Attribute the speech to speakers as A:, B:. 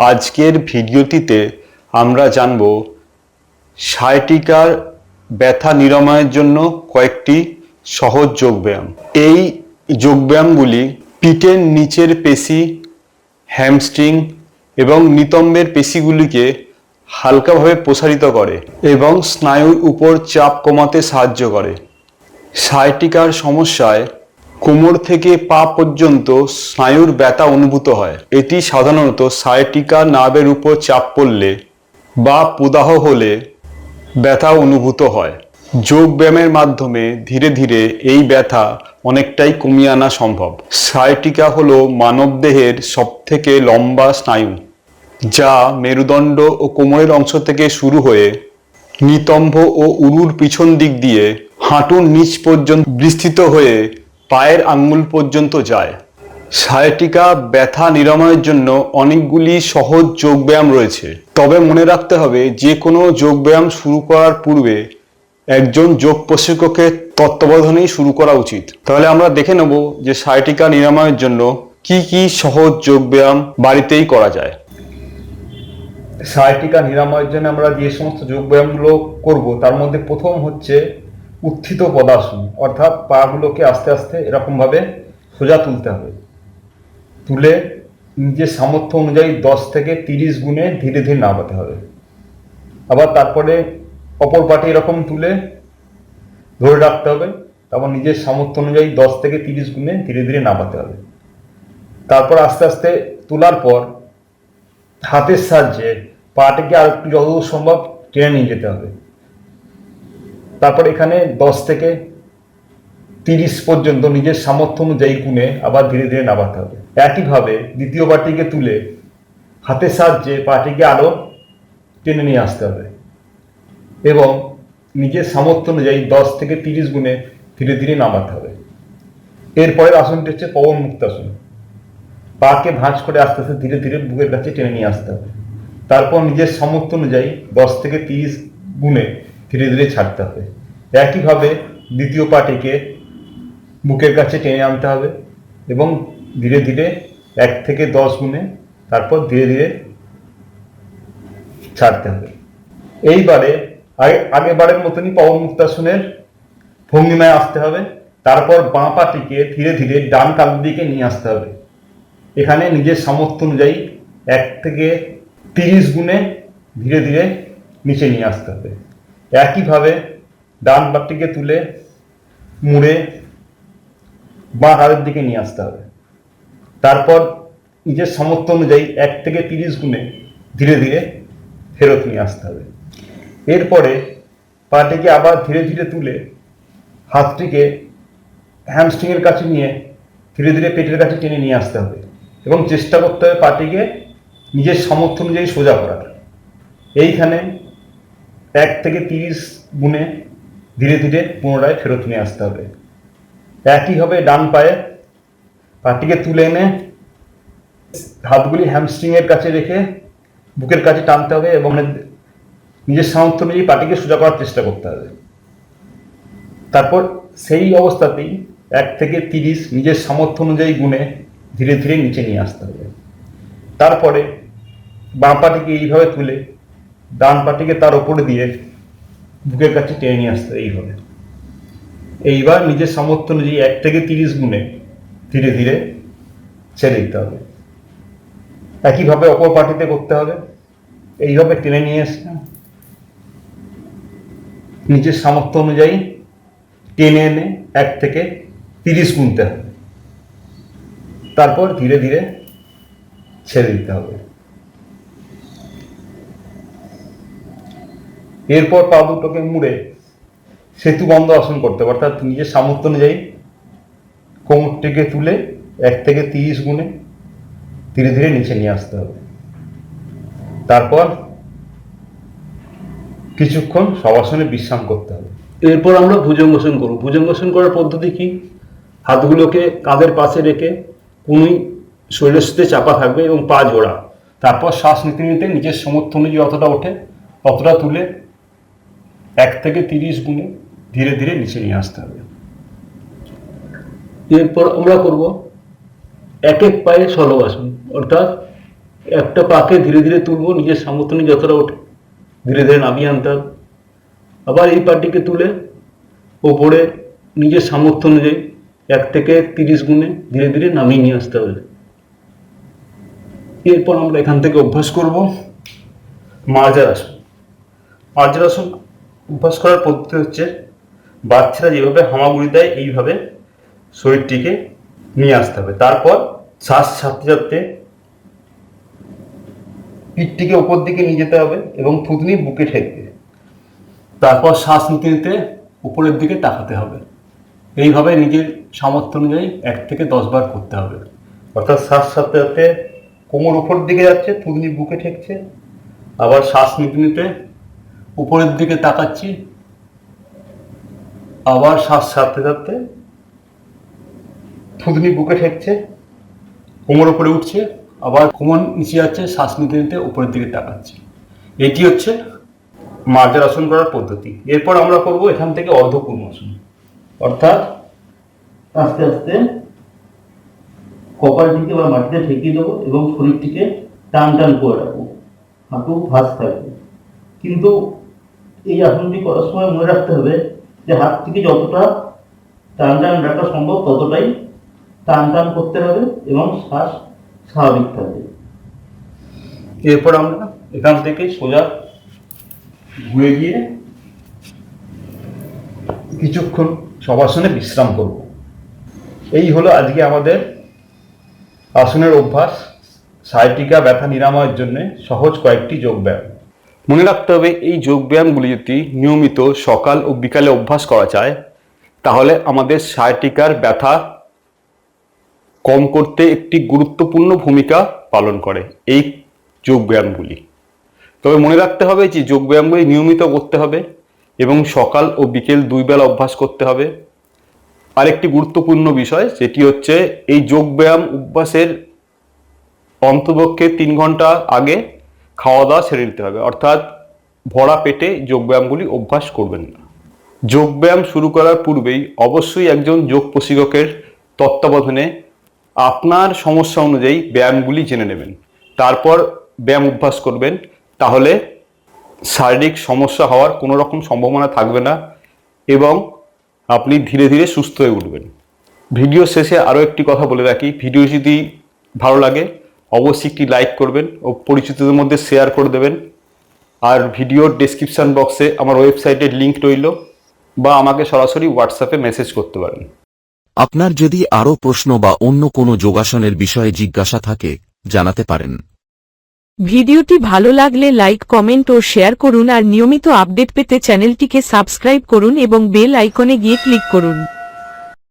A: আজকের ভিডিওটিতে আমরা জানব সায়টিকার ব্যথা নিরাময়ের জন্য কয়েকটি সহজ যোগব্যায়াম। এই যোগব্যায়ামগুলি পিঠের নিচের পেশি, হ্যামস্ট্রিং এবং নিতম্বের পেশিগুলিকে হালকাভাবে প্রসারিত করে এবং স্নায়ুর উপর চাপ কমাতে সাহায্য করে। সায়টিকার সমস্যায় কোমর থেকে পা পর্যন্ত স্নায়ুর ব্যথা অনুভূত হয়। এটি সাধারণত সায়টিকা নার্ভের উপর চাপ পড়লে বা প্রদাহ হলে ব্যথা অনুভূত হয়। যোগ ব্যায়ামের মাধ্যমে ধীরে ধীরে এই ব্যথা অনেকটাই কমিয়ে আনা সম্ভব। সায়টিকা হলো মানবদেহের সবথেকে লম্বা স্নায়ু, যা মেরুদণ্ড ও কোমরের অংশ থেকে শুরু হয়ে নিতম্ব ও উরুর পিছন দিক দিয়ে হাঁটুর নিচ পর্যন্ত বিস্তৃত হয়ে পায়ের আঙ্গুল পর্যন্ত যায়। সায়টিকা ব্যথা নিরাময়ের জন্য অনেকগুলি সহজ যোগব্যায়াম রয়েছে। তবে মনে রাখতে হবে যে কোনো যোগব্যায়াম শুরু করার পূর্বে একজন যোগ প্রশিক্ষকের তত্ত্বাবধানেই শুরু করা উচিত। তাহলে আমরা দেখে নেব যে সায়টিকা নিরাময়ের জন্য কি কি সহজ যোগব্যায়াম বাড়িতেই করা যায়।
B: সায়টিকা নিরাময়ের জন্য আমরা যে সমস্ত যোগব্যায়ামগুলো করব, তার মধ্যে প্রথম হচ্ছে উত্থিত পদাসন অর্থাৎ পাগুলোকে আস্তে আস্তে এরকমভাবে সোজা তুলতে হবে। তুলে নিজের সামর্থ্য অনুযায়ী দশ থেকে তিরিশ গুণে ধীরে ধীরে নামাতে হবে। আবার তারপরে অপর পাটি এরকম তুলে ধরে রাখতে হবে। তারপর নিজের সামর্থ্য অনুযায়ী দশ থেকে তিরিশ গুণে ধীরে ধীরে নামাতে হবে। তারপর আস্তে আস্তে তোলার পর হাতের সাহায্যে পাটিকে আর একটু যতদূর সম্ভব টেনে নিয়ে যেতে হবে। তারপর এখানে দশ থেকে তিরিশ পর্যন্ত নিজের সামর্থ্য অনুযায়ী গুণে আবার ধীরে ধীরে নামাতে হবে। একইভাবে দ্বিতীয় পাটিকে তুলে হাতের সাহায্যে পাটিকে আরও টেনে নিয়ে আসতে হবে। এবং নিজের সামর্থ্য অনুযায়ী দশ থেকে তিরিশ গুণে ধীরে ধীরে নামাতে হবে। এরপরের আসনটি হচ্ছে পবন মুক্তাসন পাকে ভাঁজ করে আস্তে আস্তে ধীরে ধীরে বুকের কাছে টেনে নিয়ে আসতে হবে। তারপর নিজের সামর্থ্য অনুযায়ী দশ থেকে তিরিশ গুণে ধীরে ধীরে ছাড়তে হবে। একইভাবে দ্বিতীয় পাটিকে বুকের কাছে টেনে আনতে হবে এবং ধীরে ধীরে এক থেকে দশ গুণে তারপর ধীরে ধীরে ছাড়তে হবে। এইবারে আগে আগেবারের মতনই পবন মুক্তাসনের ভঙ্গিমায় আসতে হবে, তারপর বাঁ পাটিকে ধীরে ধীরে ডান কালের দিকে নিয়ে আসতে হবে। এখানে নিজের সামর্থ্য অনুযায়ী এক থেকে তিরিশ গুণে ধীরে ধীরে নিচে নিয়ে আসতে হবে। একইভাবে ডান পাটিকে তুলে, মুড়ে বাঁ হাতের দিকে নিয়ে আসতে হবে। তারপর নিজের সামর্থ্য অনুযায়ী এক থেকে তিরিশ গুণে ধীরে ধীরে ফেরত নিয়ে আসতে হবে। এরপরে পাটিকে আবার ধীরে ধীরে তুলে হাতটিকে হ্যামস্ট্রিংয়ের কাছে নিয়ে ধীরে ধীরে পেটের কাছে টেনে নিয়ে আসতে হবে এবং চেষ্টা করতে হবে পাটিকে নিজের সামর্থ্য অনুযায়ী সোজা করার এইখানে এক থেকে তিরিশ গুণে ধীরে ধীরে পুনরায় ফেরত নিয়ে আসতে হবে। একইভাবে ডান পায়ে। পাটিকে তুলে এনে হাতগুলি হ্যামস্ট্রিংয়ের কাছে রেখে বুকের কাছে টানতে হবে এবং নিজের সামর্থ্য অনুযায়ী পাটিকে সোজা করার চেষ্টা করতে হবে। তারপর সেই অবস্থাতেই এক থেকে তিরিশ নিজের সামর্থ্য অনুযায়ী গুণে ধীরে ধীরে নিচে নিয়ে আসতে হবে। তারপরে বাঁ পাটিকে এইভাবে তুলে ডান পাটিকে তার ওপরে দিয়ে বুকের কাছে টেনে নিয়ে আসতে, এইভাবে। এইবার নিজের সামর্থ্য অনুযায়ী এক থেকে তিরিশ গুণে ধীরে ধীরে ছেড়ে দিতে হবে। একইভাবে অপর পাটিতে করতে হবে। এইভাবে টেনে নিয়ে এসে নিজের সামর্থ্য অনুযায়ী টেনে এনে এক থেকে তিরিশ গুনতে হবে। তারপর ধীরে ধীরে ছেড়ে দিতে হবে। এরপর পা দুটোকে মুড়ে সেতু বন্ধ আসন করতে হবে। অর্থাৎ নিজের সামর্থ্য অনুযায়ী কোমরটিকে তুলে এক থেকে তিরিশ গুণে ধীরে ধীরে নিচে নিয়ে আসতে হবে। তারপর কিছুক্ষণ সবাসনে বিশ্রাম করতে হবে।
C: এরপর আমরা ভুজঙ্গাসন করব। ভুজঙ্গাসন করার পদ্ধতি কি? হাতগুলোকে কাঁধের পাশে রেখে কুনুই শরীরের সাথে চাপা থাকবে এবং পা জোড়া। তারপর শ্বাস নিতে নিতে নিজের সমর্থ অনুযায়ী অতটা ওঠে অতটা তুলে এক থেকে তিরিশ গুণে ধীরে ধীরে নিচে নিয়ে আসতে হবে। এরপর আমরা করব, এক এক পায়ে সলবাসন অর্থাৎ
D: একটা পাকে ধীরে ধীরে তুলবো, নিজের সামর্থ্য নিয়ে যতটা ওঠে ধীরে ধীরে নামিয়ে আনতে হবে। আবার এই পাটিকে তুলে ওপরে নিজের সামর্থ্য অনুযায়ী এক থেকে তিরিশ গুণে ধীরে ধীরে নামিয়ে নিয়ে আসতে হবে। এরপর আমরা এখান থেকে অভ্যাস করব মার্জার আসন। মার্জার আসন অভ্যাস করার পদ্ধতি হচ্ছে, বাচ্চারা যেভাবে হামাগুড়ি দেয়, এইভাবে শরীরটিকে নিয়ে আসতে হবে। তারপর শ্বাস ছাড়তে ছাড়তে পিঠটিকে উপর দিকে নিয়ে যেতে হবে এবং থুতনি বুকে ঠেকবে। তারপর শ্বাস নিতে নিতে উপরের দিকে তাকাতে হবে। এইভাবে নিজের সামর্থ্য অনুযায়ী এক থেকে দশ বার করতে হবে। অর্থাৎ শ্বাস ছাড়তে ছাড়তে কোমর উপর দিকে যাচ্ছে, থুতনি বুকে ঠেকছে। আবার শ্বাস নিতে নিতে উপরের দিকে তাকাচ্ছি, আবার শ্বাস ছাড়তে ছাড়তে থুতনি বুকে ঠেকছে, কোমর উপরে উঠছে, আবার কোমর নিচে যাচ্ছে, শ্বাস নিতে নিতে উপরের দিকে তাকাচ্ছে। এটি হচ্ছে মার্জার আসন করার পদ্ধতি। এরপর আমরা করব এখান থেকে অর্ধকুর্মাসন অর্থাৎ আস্তে আস্তে
E: কপালটিকে বা মাটিতে ঠেকিয়ে দেবো এবং শরীরটিকে টান টান করে রাখব। হাঁটু ভাঁজ থাকবে। কিন্তু এই আসনটি করার সময় মনে রাখতে হবে যে হাত থেকে যতটা টান টান রাখা সম্ভব, ততটাই টান টান করতে হবে এবং শ্বাস স্বাভাবিক থাকবে।
D: এরপর আমরা এখান থেকে সোজা ঘুরে গিয়ে
F: কিছুক্ষণ সবাসনে বিশ্রাম করব। এই হলো আজকে আমাদের আসনের অভ্যাস, সাইটিকা ব্যথা নিরাময়ের জন্য সহজ কয়েকটি যোগ ব্যায়াম
B: মনে রাখতে হবে, এই যোগব্যায়ামগুলি যদি নিয়মিত সকাল ও বিকালে অভ্যাস করা যায়, তাহলে আমাদের সায়াটিকার ব্যথা কম করতে একটি গুরুত্বপূর্ণ ভূমিকা পালন করে এই যোগব্যায়ামগুলি। তবে মনে রাখতে হবে যে যোগব্যায়ামগুলি নিয়মিত করতে হবে এবং সকাল ও বিকেল দুই বেলা অভ্যাস করতে হবে। আরেকটি গুরুত্বপূর্ণ বিষয় যেটি হচ্ছে, এই যোগব্যায়াম অভ্যাসের অন্তপক্ষে তিন ঘণ্টা আগে খাওয়া দাওয়া ছেড়ে নিতে হবে। অর্থাৎ ভরা পেটে যোগব্যায়ামগুলি অভ্যাস করবেন না। যোগব্যায়াম শুরু করার পূর্বেই অবশ্যই একজন যোগ প্রশিক্ষকের তত্ত্বাবধানে আপনার সমস্যা অনুযায়ী ব্যায়ামগুলি জেনে নেবেন। তারপর ব্যায়াম অভ্যাস করবেন। তাহলে শারীরিক সমস্যা হওয়ার কোনো রকম সম্ভাবনা থাকবে না এবং আপনি ধীরে ধীরে সুস্থ হয়ে উঠবেন। ভিডিও শেষে আরও একটি কথা বলে রাখি। ভিডিও যদি ভালো লাগে অবশ্যই একটি লাইক করবেন ও পরিচিতদের মধ্যে শেয়ার করে দেবেন। আর ভিডিওর ডেসক্রিপশন বক্সে আমার ওয়েবসাইটের লিঙ্ক রইল বা আমাকে সরাসরি হোয়াটসঅ্যাপে মেসেজ করতে পারেন।
G: আপনার যদি আরও প্রশ্ন বা অন্য কোনো যোগাসনের বিষয়ে জিজ্ঞাসা থাকে জানাতে পারেন।
H: ভিডিওটি ভালো লাগলে লাইক কমেন্ট ও শেয়ার করুন আর নিয়মিত আপডেট পেতে চ্যানেলটিকে সাবস্ক্রাইব করুন এবং বেল আইকনে গিয়ে ক্লিক করুন।